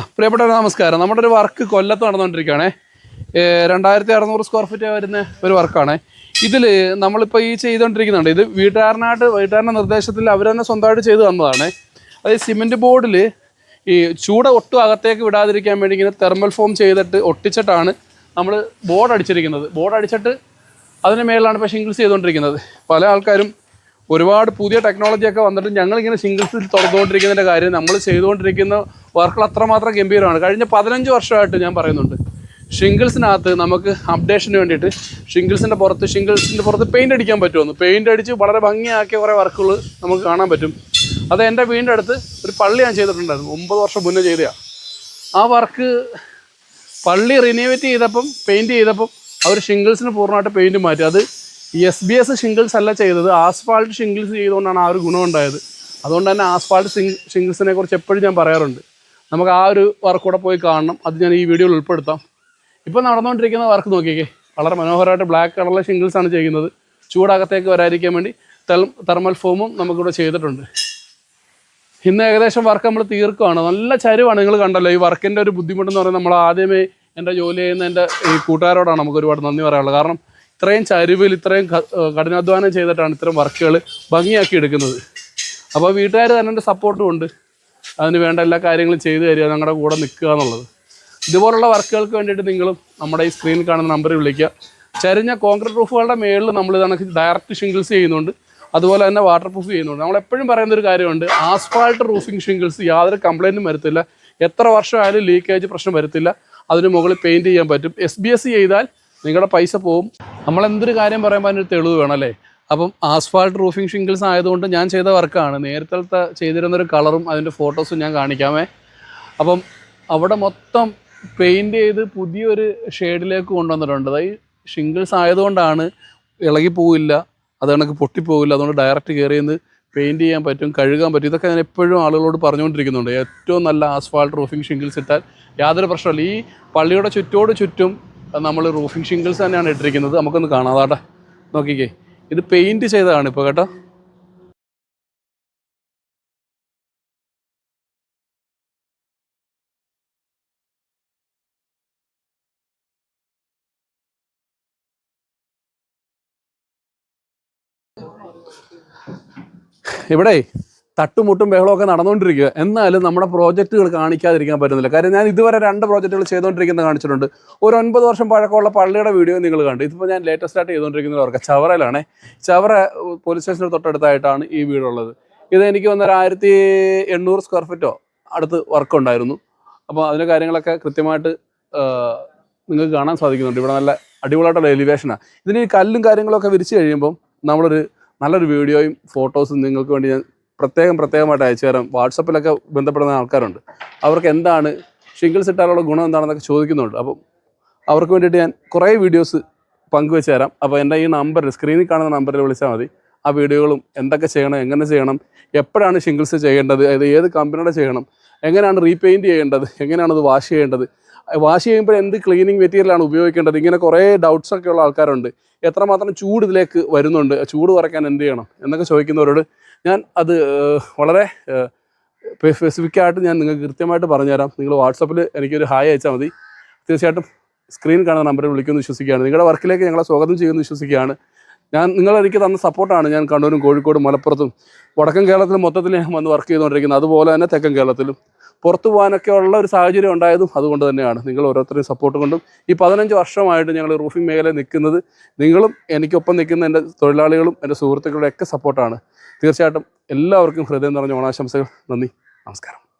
പ്രിയപ്പെട്ടവരെ നമസ്കാരം. നമ്മുടെ ഒരു വർക്ക് കൊല്ലത്ത് നടന്നുകൊണ്ടിരിക്കുകയാണേ. രണ്ടായിരത്തി അറുന്നൂറ് സ്ക്വയർ ഫീറ്റ് വരുന്ന ഒരു വർക്കാണ് ഇതിൽ നമ്മളിപ്പോൾ ഈ ചെയ്തുകൊണ്ടിരിക്കുന്നുണ്ട്. ഇത് വീട്ടുകാരനായിട്ട് വീട്ടുകാരന്റെ നിർദ്ദേശത്തിൽ അവർ തന്നെ സ്വന്തമായിട്ട് ചെയ്തു തന്നതാണ്. അതായത് സിമെന്റ് ബോർഡിൽ ഈ ചൂട് ഒട്ടും അകത്തേക്ക് വിടാതിരിക്കാൻ വേണ്ടി ഇങ്ങനെ തെർമൽ ഫോം ചെയ്തിട്ട് ഒട്ടിച്ചിട്ടാണ് നമ്മൾ ബോർഡ് അടിച്ചിരിക്കുന്നത്. ബോർഡ് അടിച്ചിട്ട് അതിന് മേലാണ് ഇപ്പോൾ ഷിംഗിൾസ് ചെയ്തുകൊണ്ടിരിക്കുന്നത്. പല ആൾക്കാരും ഒരുപാട് പുതിയ ടെക്നോളജിയൊക്കെ വന്നിട്ട് ഞങ്ങളിങ്ങനെ സിംഗിൾസിൽ തുറന്നുകൊണ്ടിരിക്കുന്നതിന്റെ കാര്യം നമ്മൾ ചെയ്തുകൊണ്ടിരിക്കുന്ന വർക്കുകൾ അത്രമാത്രം ഗംഭീരമാണ്. കഴിഞ്ഞ പതിനഞ്ച് വർഷമായിട്ട് ഞാൻ പറയുന്നുണ്ട്. ഷിംഗിൾസിനകത്ത് നമുക്ക് അപ്ഡേഷന് വേണ്ടിയിട്ട് ഷിംഗിൾസിന്റെ പുറത്ത് ഷിംഗിൾസിന്റെ പുറത്ത് പെയിന്റ് അടിക്കാൻ പറ്റുമെന്ന്. പെയിന്റ് അടിച്ച് വളരെ ഭംഗിയാക്കിയ കുറേ വർക്കുകൾ നമുക്ക് കാണാൻ പറ്റും. അത് എന്റെ വീടിന്റെ അടുത്ത് ഒരു പള്ളി ഞാൻ ചെയ്തിട്ടുണ്ടായിരുന്നു. ഒമ്പത് വർഷം മുന്നേ ചെയ്തതാണ് ആ വർക്ക് പള്ളി റിനോവേറ്റ് ചെയ്തപ്പം പെയിന്റ് ചെയ്തപ്പം അവർ ഷിംഗിൾസിന് പൂർണമായിട്ട് പെയിന്റ് മാറ്റി. അത് എസ് ബി എസ് ഷിംഗിൾസ് അല്ല ചെയ്തത്. ആസ്ഫാൾട്ട് ഷിംഗിൾസ് ചെയ്തുകൊണ്ടാണ് ആ ഒരു ഗുണം ഉണ്ടായത്. അതുകൊണ്ട് തന്നെ ആസ്ഫാൾട്ട് ഷിംഗിൾസിനെ കുറിച്ച് എപ്പോഴും ഞാൻ പറയാറുണ്ട്. നമുക്ക് ആ ഒരു വർക്ക് കൂടെ പോയി കാണണം. അത് ഞാൻ ഈ വീഡിയോയിൽ ഉൾപ്പെടുത്താം. ഇപ്പോൾ നടന്നുകൊണ്ടിരിക്കുന്ന വർക്ക് നോക്കിക്കേ. വളരെ മനോഹരമായിട്ട് ബ്ലാക്ക് കളറിലെ ഷിംഗിൾസ് ആണ് ചെയ്യുന്നത്. ചൂടകത്തേക്ക് വരാതിരിക്കാൻ വേണ്ടി തെർമൽ ഫോമും നമുക്കിവിടെ ചെയ്തിട്ടുണ്ട്. ഇന്ന് ഏകദേശം വർക്ക് നമ്മൾ തീർക്കുകയാണ് നല്ല ചരിവാണ് നിങ്ങൾ കണ്ടല്ലോ. ഈ വർക്കിന്റെ ഒരു ബുദ്ധിമുട്ടെന്ന് പറയുന്നത് നമ്മൾ ആദ്യമേ എന്റെ ജോലി ചെയ്യുന്ന എന്റെ ഈ കൂട്ടുകാരോടാണ് നമുക്ക് ഒരുപാട് നന്ദി പറയാനുള്ളത്. കാരണം ഇത്രയും ചരിവിൽ ഇത്രയും കഠിനാധ്വാനം ചെയ്തിട്ടാണ് ഇത്തരം വർക്കുകൾ ഭംഗിയാക്കി എടുക്കുന്നത്. അപ്പോൾ വീട്ടുകാർ തന്നെ എന്റെ സപ്പോർട്ടും ഉണ്ട്. അതിന് വേണ്ട എല്ലാ കാര്യങ്ങളും ചെയ്തു തരിക ഞങ്ങളുടെ കൂടെ നിൽക്കുക എന്നുള്ളത്. ഇതുപോലുള്ള വർക്കുകൾക്ക് വേണ്ടിയിട്ട് നിങ്ങളും നമ്മുടെ ഈ സ്ക്രീനിൽ കാണുന്ന നമ്പറിൽ വിളിക്കുക. ചരിഞ്ഞ കോൺക്രീറ്റ് റൂഫുകളുടെ മേളിൽ നമ്മൾ ഇതാണ് ഡയറക്റ്റ് ഷിംഗിൾസ് ചെയ്യുന്നുണ്ട്. അതുപോലെ തന്നെ വാട്ടർ പ്രൂഫ് ചെയ്യുന്നുണ്ട്. നമ്മൾ എപ്പോഴും പറയുന്ന ഒരു കാര്യമുണ്ട് ആസ്ഫാൾട്ട് റൂഫിംഗ് ഷിംഗിൾസ് യാതൊരു കംപ്ലൈന്റും വരത്തില്ല. എത്ര വർഷമായാലും ലീക്കേജ് പ്രശ്നം വരത്തില്ല. അതിന് മുകളിൽ പെയിന്റ് ചെയ്യാൻ പറ്റും. എസ് ചെയ്താൽ നിങ്ങളുടെ പൈസ പോവും. നമ്മൾ എന്തൊരു കാര്യം പറയുമ്പോൾ അതിനൊരു തെളിവ് വേണം അല്ലേ? അപ്പം ആസ്ഫാൾട്ട് റൂഫിംഗ് ഷിംഗിൾസ് ആയതുകൊണ്ട് ഞാൻ ചെയ്ത വർക്കാണ്. നേരത്തെ ചെയ്തിരുന്നൊരു കളറും അതിന്റെ ഫോട്ടോസും ഞാൻ കാണിക്കാമേ. അപ്പം അവിടെ മൊത്തം പെയിന്റ് ചെയ്ത് പുതിയൊരു ഷെയ്ഡിലേക്ക് കൊണ്ടുവന്നിട്ടുണ്ട്. അതായത് ഷിംഗിൾസ് ആയതുകൊണ്ടാണ് ഇളകി പോവില്ല അത് കണക്ക് പൊട്ടിപ്പോവില്ല അതുകൊണ്ട് ഡയറക്റ്റ് കയറി നിന്ന് പെയിന്റ് ചെയ്യാൻ പറ്റും കഴുകാൻ പറ്റും. ഇതൊക്കെ ഞാൻ എപ്പോഴും ആളുകളോട് പറഞ്ഞുകൊണ്ടിരിക്കുന്നുണ്ട്. ഏറ്റവും നല്ല ആസ്ഫാൾട്ട് റൂഫിംഗ് ഷിംഗിൾസ് ഇട്ടാൽ യാതൊരു പ്രശ്നമില്ല ഈ പള്ളിയുടെ ചുറ്റോട് ചുറ്റും നമ്മൾ റൂഫിംഗ് ഷിംഗിൾസ് തന്നെയാണ് ഇട്ടിരിക്കുന്നത്. നമുക്കൊന്ന് കാണാം. അതാട്ടെ നോക്കിക്കേ. ഇത് പെയിന്റ് ചെയ്തതാണ് ഇപ്പോൾ കേട്ടോ. ഇവിടെ തട്ടുമുട്ടും ബഹളമൊക്കെ നടന്നുകൊണ്ടിരിക്കുക എന്നാലും നമ്മുടെ പ്രോജക്റ്റുകൾ കാണിക്കാതിരിക്കാൻ പറ്റുന്നില്ല. കാര്യം ഞാൻ ഇതുവരെ രണ്ട് പ്രോജക്റ്റുകൾ ചെയ്തുകൊണ്ടിരിക്കുന്നത് കാണിച്ചിട്ടുണ്ട്. ഒരു ഒൻപത് വർഷം പഴക്കമുള്ള പള്ളിയുടെ വീഡിയോ നിങ്ങൾ കണ്ടു. ഇതിപ്പോൾ ഞാൻ ലേറ്റസ്റ്റ് ആയിട്ട് ചെയ്തുകൊണ്ടിരിക്കുന്നവർക്ക് ചവറയിലാണ്. ചവറ പോലീസ് സ്റ്റേഷന് തൊട്ടടുത്തായിട്ടാണ് ഈ വീടുള്ളത് ഇത് എനിക്ക് വന്നൊരു ആയിരത്തി എണ്ണൂറ് സ്ക്വയർ ഫീറ്റോ അടുത്ത് വർക്കുണ്ടായിരുന്നു അപ്പോൾ അതിന്റെ കാര്യങ്ങളൊക്കെ കൃത്യമായിട്ട് നിങ്ങൾക്ക് കാണാൻ സാധിക്കുന്നുണ്ട്. ഇവിടെ നല്ല അടിപൊളിയായിട്ടുള്ള എലിവേഷനാണ് ഇതിന് ഈ കല്ലും കാര്യങ്ങളൊക്കെ വിരിച്ചു കഴിയുമ്പം നമ്മളൊരു നല്ലൊരു വീഡിയോയും ഫോട്ടോസും നിങ്ങൾക്ക് വേണ്ടി ഞാൻ പ്രത്യേകം പ്രത്യേകമായിട്ട് അയച്ചു തരാം. വാട്സപ്പിലൊക്കെ ബന്ധപ്പെടുന്ന ആൾക്കാരുണ്ട്. അവർക്ക് എന്താണ് ഷിംഗിൾസ് ഇട്ടാലുള്ള ഗുണം എന്താണെന്നൊക്കെ ചോദിക്കുന്നുണ്ട്. അപ്പം അവർക്ക് വേണ്ടിയിട്ട് ഞാൻ കുറേ വീഡിയോസ് പങ്കുവെച്ച് തരാം. അപ്പോൾ എന്റെ ഈ നമ്പർ സ്ക്രീനിൽ കാണുന്ന നമ്പറിൽ വിളിച്ചാൽ മതി. ആ വീഡിയോകളും എന്തൊക്കെ ചെയ്യണം എങ്ങനെ ചെയ്യണം എപ്പോഴാണ് ഷിംഗിൾസ് ചെയ്യേണ്ടത് അതായത് ഏത് കമ്പനിയുടെ ചെയ്യണം എങ്ങനെയാണ് റീപെയിന്റ് ചെയ്യേണ്ടത് എങ്ങനെയാണ് വാഷ് ചെയ്യേണ്ടത് വാഷ് ചെയ്യുമ്പോൾ എന്ത് ക്ലീനിങ് മെറ്റീരിയലാണ് ഉപയോഗിക്കേണ്ടത്? ഇങ്ങനെ കുറേ ഡൗട്ട്സ് ഒക്കെ ഉള്ള ആൾക്കാരുണ്ട്. എത്രമാത്രം ചൂട് ഇതിലേക്ക് വരുന്നുണ്ട്? ചൂട് കുറയ്ക്കാൻ എന്ത് ചെയ്യണം? എന്നൊക്കെ ചോദിക്കുന്നവരോട് ഞാൻ അത് വളരെ സ്പെസിഫിക് ആയിട്ട് ഞാൻ നിങ്ങൾക്ക് കൃത്യമായിട്ട് പറഞ്ഞുതരാം. നിങ്ങൾ വാട്സപ്പിൽ എനിക്കൊരു ഹായ് അയച്ചാൽ മതി. തീർച്ചയായിട്ടും സ്ക്രീൻ കാണുന്ന നമ്പറിൽ വിളിക്കുമെന്ന് വിശ്വസിക്കുകയാണ്. നിങ്ങളുടെ വർക്കിലേക്ക് ഞങ്ങളെ സ്വാഗതം ചെയ്യുമെന്ന് വിശ്വസിക്കുകയാണ്. ഞാൻ നിങ്ങൾ എനിക്ക് തന്ന സപ്പോർട്ടാണ് ഞാൻ കണ്ണൂരും കോഴിക്കോടും മലപ്പുറത്തും. വടക്കൻ കേരളത്തിലും മൊത്തത്തിൽ ഞാൻ വന്ന് വർക്ക് ചെയ്തുകൊണ്ടിരിക്കുന്നത്. അതുപോലെ തന്നെ തെക്കൻ കേരളത്തിലും. പുറത്തു പോകാനൊക്കെ ഉള്ള ഒരു സാഹചര്യം ഉണ്ടായതും അതുകൊണ്ട് തന്നെയാണ്. നിങ്ങൾ ഓരോരുത്തരും സപ്പോർട്ട് കൊണ്ടും ഈ പതിനഞ്ച് വർഷമായിട്ട് ഞങ്ങൾ റൂഫിംഗ് മേഖലയിൽ നിൽക്കുന്നത് നിങ്ങളും എനിക്കൊപ്പം നിൽക്കുന്ന എന്റെ തൊഴിലാളികളും എന്റെ സുഹൃത്തുക്കളുടെ ഒക്കെ സപ്പോർട്ടാണ് തീർച്ചയായിട്ടും എല്ലാവർക്കും ഹൃദയം നിറഞ്ഞ ഓണാശംസകൾ. നന്ദി. നമസ്കാരം.